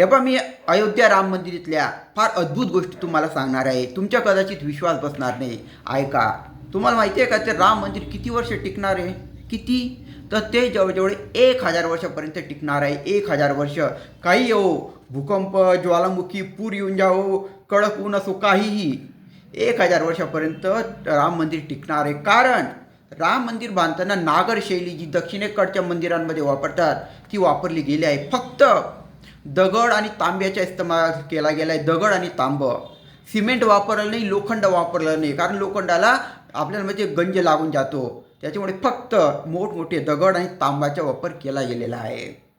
हे पहा मी अयोध्या राम मंदिरातल्या फार अद्भुत गोष्टी तुम्हाला सांगणार आहे. तुमच्या कदाचित विश्वास बसणार नाही. ऐका तुम्हाला माहिती आहे का ते राम मंदिर किती वर्ष टिकणार आहे? किती? तर ते जवळजवळ एक हजार वर्षापर्यंत टिकणार आहे. एक हजार वर्ष. काही येऊ भूकंप ज्वालामुखी पूर येऊन जाओ कडक ऊन असो काहीही. एक हजार वर्षापर्यंत राम मंदिर टिकणार आहे. कारण राम मंदिर बांधताना नागर शैली जी दक्षिणेकडच्या मंदिरांमध्ये वापरतात ती वापरली गेली आहे. फक्त दगड आणि तांब्याचा इस्तेमाल केला गेला आहे दगड आणि तांब. सिमेंट वापरलं नाही लोखंड वापरलं नाही. कारण लोखंडाला आपल्याला म्हणजे गंज लागून जातो. त्याच्यामुळे फक्त मोठमोठे दगड आणि तांबाचा वापर केला गेलेला आहे.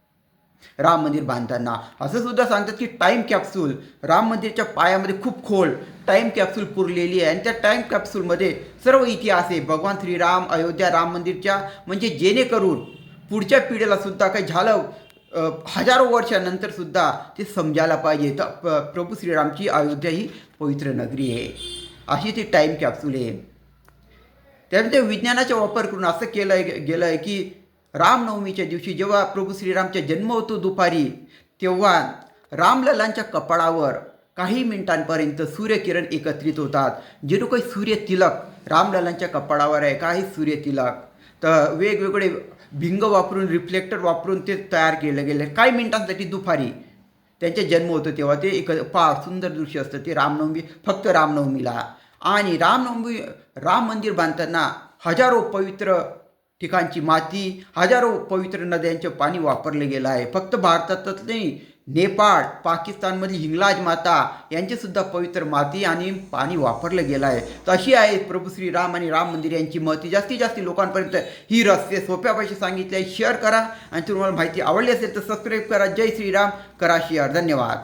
राम मंदिर बांधताना. असं सुद्धा सांगतात की टाईम कॅप्सूल राम मंदिरच्या पायामध्ये खूप खोल टाईम कॅप्सूल पुरलेली आहे. आणि त्या टाईम कॅप्सूलमध्ये सर्व इतिहास आहे. भगवान श्रीराम अयोध्या राम मंदिरच्या म्हणजे जेणेकरून पुढच्या पिढीला सुद्धा काही झालं हजारो वर्षानंतर सुद्धा ते समजायला पाहिजे. तर प- प्रभू श्रीरामची अयोध्या ही पवित्र नगरी आहे. अशी ती टाईम कॅप्सूल आहे. त्यामध्ये विज्ञानाचा वापर करून असं केलं आहे गेलं आहे की रामनवमीच्या दिवशी जेव्हा प्रभू श्रीरामचा जन्म होतो दुपारी तेव्हा रामललांच्या कपाळावर काही मिनिटांपर्यंत सूर्यकिरण एकत्रित होतात. जे काही सूर्यतिलक रामललांच्या कपाळावर आहे काही सूर्यतिलक. तर वेगवेगळे भिंग वापरून रिफ्लेक्टर वापरून ते तयार केलं गेलं. काही मिनिटांसाठी दुपारी त्यांचा जन्म होतो तेव्हा. ते एक फार सुंदर दृश्य असतं. ते रामनवमी फक्त रामनवमीला. आणि रामनवमी राम मंदिर बांधताना हजारो पवित्र ठिकाणची माती हजारो पवित्र नद्यांचे पाणी वापरले गेलं आहे. फक्त भारतातच नाही नेपाळ पाकिस्तानमधील हिंगलाज माता यांचेसुद्धा पवित्र माती आणि पाणी वापरलं गेलं आहे. तर अशी आहे प्रभू श्रीराम आणि राम मंदिर यांची महती. जास्तीत जास्त लोकांपर्यंत ही रस्ते सोप्या पैसे सांगितले शेअर करा. आणि तुम्हाला माहिती आवडली असेल तर सबस्क्राईब करा. जय श्रीराम करा शेअर धन्यवाद.